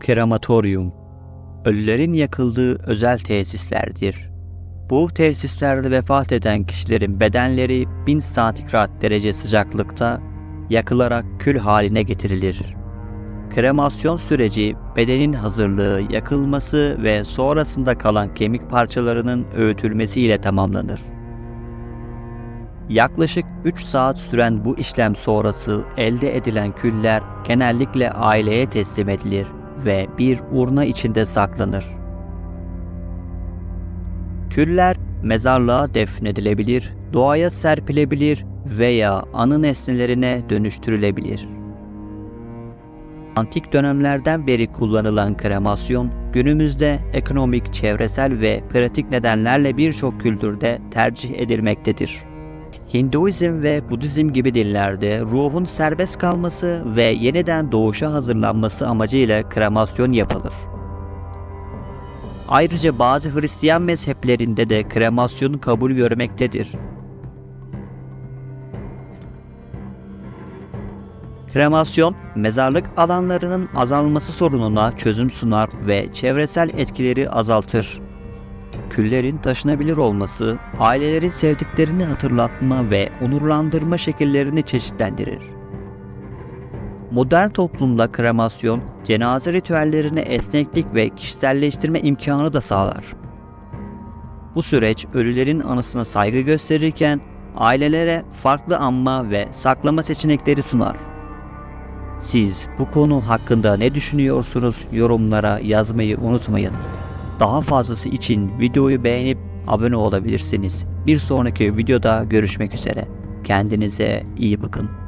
Krematoryum Ölülerin yakıldığı özel tesislerdir. Bu tesislerde vefat eden kişilerin bedenleri 1000 santigrat derece sıcaklıkta yakılarak kül haline getirilir. Kremasyon süreci bedenin hazırlığı, yakılması ve sonrasında kalan kemik parçalarının öğütülmesiyle tamamlanır. Yaklaşık 3 saat süren bu işlem sonrası elde edilen küller genellikle aileye teslim edilir ve bir urna içinde saklanır. Küller mezarlığa defnedilebilir, doğaya serpilebilir veya anı nesnelerine dönüştürülebilir. Antik dönemlerden beri kullanılan kremasyon, günümüzde ekonomik, çevresel ve pratik nedenlerle birçok kültürde tercih edilmektedir. Hinduizm ve Budizm gibi dinlerde ruhun serbest kalması ve yeniden doğuşa hazırlanması amacıyla kremasyon yapılır. Ayrıca bazı Hristiyan mezheplerinde de kremasyon kabul görmektedir. Kremasyon, mezarlık alanlarının azalması sorununa çözüm sunar ve çevresel etkileri azaltır. Küllerin taşınabilir olması, ailelerin sevdiklerini hatırlatma ve onurlandırma şekillerini çeşitlendirir. Modern toplumda kremasyon, cenaze ritüellerine esneklik ve kişiselleştirme imkanı da sağlar. Bu süreç ölülerin anısına saygı gösterirken ailelere farklı anma ve saklama seçenekleri sunar. Siz bu konu hakkında ne düşünüyorsunuz? Yorumlara yazmayı unutmayın. Daha fazlası için videoyu beğenip abone olabilirsiniz. Bir sonraki videoda görüşmek üzere. Kendinize iyi bakın.